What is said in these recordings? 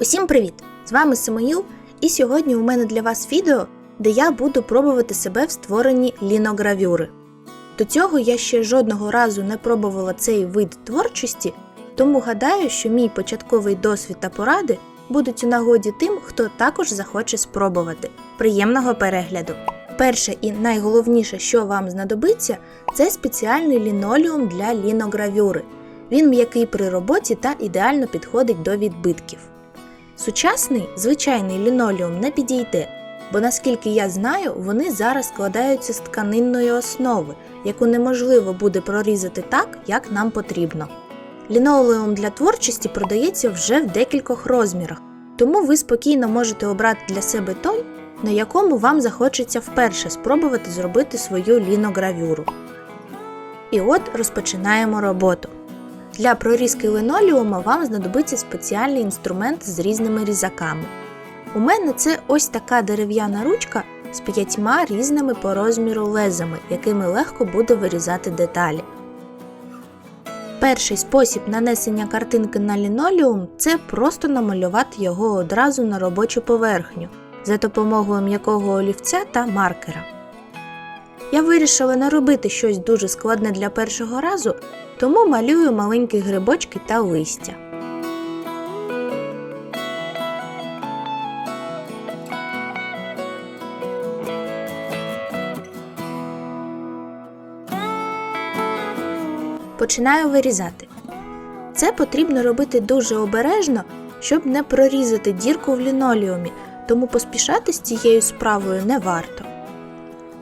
Усім привіт! З вами Самоїл, і сьогодні у мене для вас відео, де я буду пробувати себе в створенні ліногравюри. До цього я ще жодного разу не пробувала цей вид творчості, тому гадаю, що мій початковий досвід та поради будуть у нагоді тим, хто також захоче спробувати. Приємного перегляду! Перше і найголовніше, що вам знадобиться, це спеціальний лінолеум для ліногравюри. Він м'який при роботі та ідеально підходить до відбитків. Сучасний звичайний лінолеум не підійде, бо наскільки я знаю, вони зараз складаються з тканинної основи, яку неможливо буде прорізати так, як нам потрібно. Лінолеум для творчості продається вже в декількох розмірах, тому ви спокійно можете обрати для себе той, на якому вам захочеться вперше спробувати зробити свою ліногравюру. І от розпочинаємо роботу. Для прорізки линолеума вам знадобиться спеціальний інструмент з різними різаками. У мене це ось така дерев'яна ручка з п'ятьма різними по розміру лезами, якими легко буде вирізати деталі. Перший спосіб нанесення картинки на лінолеум це просто намалювати його одразу на робочу поверхню за допомогою м'якого олівця та маркера. Я вирішила не робити щось дуже складне для першого разу, тому малюю маленькі грибочки та листя. Починаю вирізати. Це потрібно робити дуже обережно, щоб не прорізати дірку в лінолеумі, тому поспішати з цією справою не варто.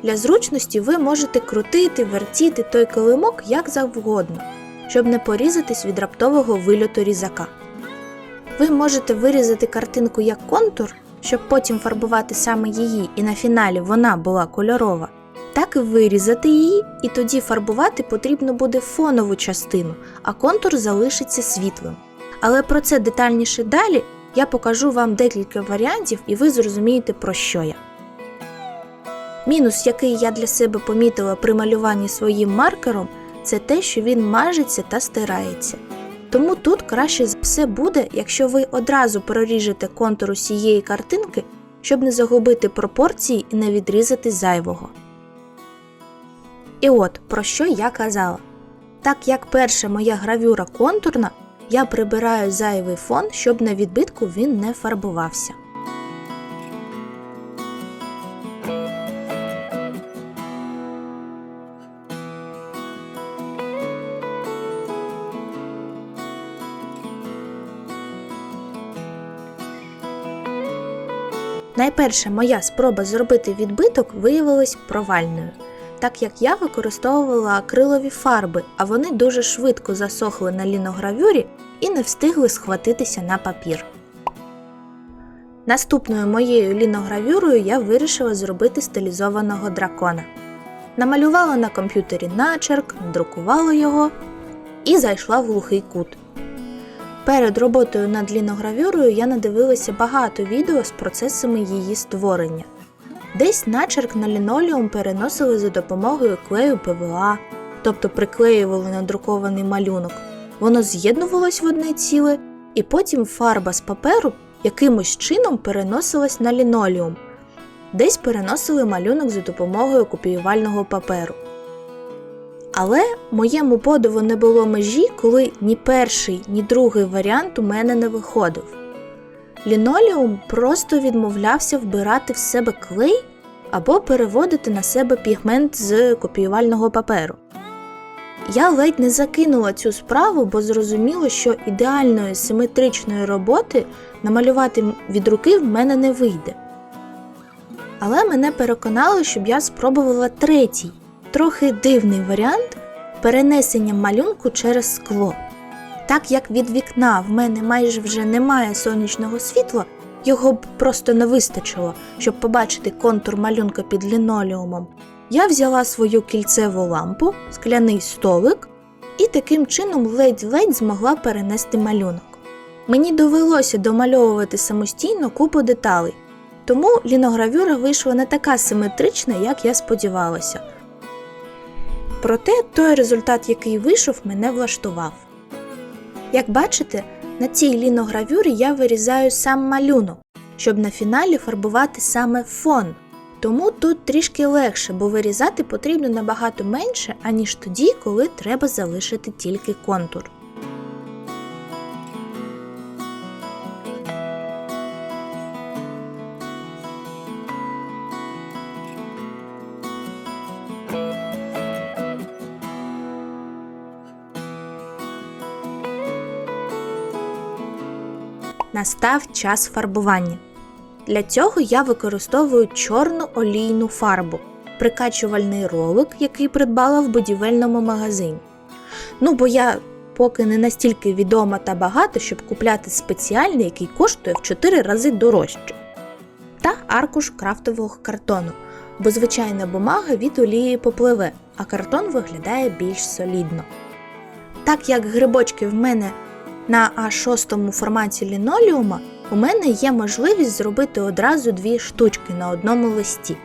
Для зручності ви можете крутити, вертіти той килимок як завгодно, щоб не порізатись від раптового вильоту різака. Ви можете вирізати картинку як контур, щоб потім фарбувати саме її, і на фіналі вона була кольорова, так і вирізати її, і тоді фарбувати потрібно буде фонову частину, а контур залишиться світлим. Але про це детальніше далі я покажу вам декілька варіантів, і ви зрозумієте, про що я. Мінус, який я для себе помітила при малюванні своїм маркером, це те, що він мажеться та стирається. Тому тут краще все буде, якщо ви одразу проріжете контур усієї картинки, щоб не загубити пропорції і не відрізати зайвого. І от про що я казала. Так як перша моя гравюра контурна, я прибираю зайвий фон, щоб на відбитку він не фарбувався. Найперша моя спроба зробити відбиток виявилась провальною, так як я використовувала акрилові фарби, а вони дуже швидко засохли на ліногравюрі і не встигли схватитися на папір. Наступною моєю ліногравюрою я вирішила зробити стилізованого дракона. Намалювала на комп'ютері начерк, надрукувала його і зайшла в глухий кут. Перед роботою над ліногравюрою я надивилася багато відео з процесами її створення. Десь начерк на лінолеум переносили за допомогою клею ПВА, тобто приклеювали надрукований малюнок. Воно з'єднувалось в одне ціле, і потім фарба з паперу якимось чином переносилась на лінолеум. Десь переносили малюнок за допомогою копіювального паперу. Але моєму подиву не було межі, коли ні перший, ні другий варіант у мене не виходив. Лінолеум просто відмовлявся вбирати в себе клей або переводити на себе пігмент з копіювального паперу. Я ледь не закинула цю справу, бо зрозуміло, що ідеальної симетричної роботи намалювати від руки в мене не вийде. Але мене переконало, щоб я спробувала третій, трохи дивний варіант перенесення малюнку через скло. Так як від вікна в мене майже вже немає сонячного світла, його б просто не вистачило, щоб побачити контур малюнка під лінолеумом. Я взяла свою кільцеву лампу, скляний столик і таким чином ледь-ледь змогла перенести малюнок. Мені довелося домальовувати самостійно купу деталей, тому ліногравюра вийшла не така симетрична, як я сподівалася. Проте той результат, який вийшов, мене влаштував. Як бачите, На цій ліногравюрі я вирізаю сам малюнок, щоб на фіналі фарбувати саме фон. Тому тут трішки легше, бо вирізати потрібно набагато менше, аніж тоді, коли треба залишити тільки контур. Настав час фарбування. Для цього я використовую чорну олійну фарбу, прикачувальний ролик, який придбала в будівельному магазині. Ну, бо я поки не настільки відома та багата, щоб купляти спеціальний, який коштує в 4 рази дорожче. Та аркуш крафтового картону, бо звичайна бумага від олії попливе, а картон виглядає більш солідно. Так як грибочки в мене на А6 форматі лінолеума, у мене є можливість зробити одразу дві штучки на одному листі.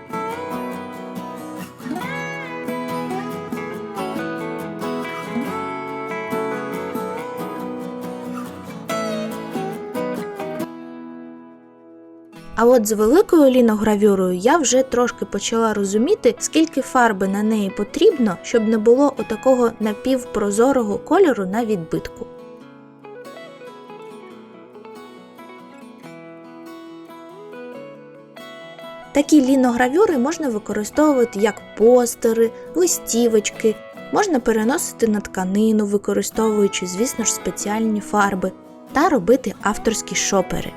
А от з великою ліногравюрою я вже трошки почала розуміти, скільки фарби на неї потрібно, щоб не було отакого напівпрозорого кольору на відбитку. Такі ліногравюри можна використовувати як постери, листівочки, можна переносити на тканину, використовуючи, звісно ж, спеціальні фарби, та робити авторські шопери.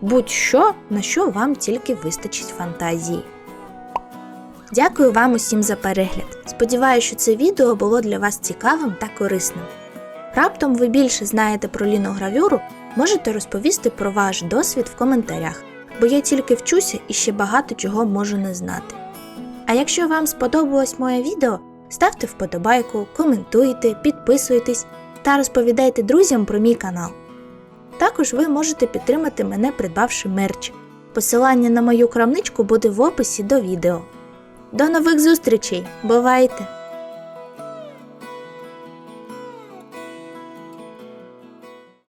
Будь-що, на що вам тільки вистачить фантазії. Дякую вам усім за перегляд. Сподіваюся, що це відео було для вас цікавим та корисним. Раптом ви більше знаєте про ліногравюру, можете розповісти про ваш досвід в коментарях бо я тільки вчуся і ще багато чого можу не знати. А якщо вам сподобалось моє відео, ставте вподобайку, коментуйте, підписуйтесь та розповідайте друзям про мій канал. Також ви можете підтримати мене, придбавши мерч. Посилання на мою крамничку буде в описі до відео. До нових зустрічей! Бувайте!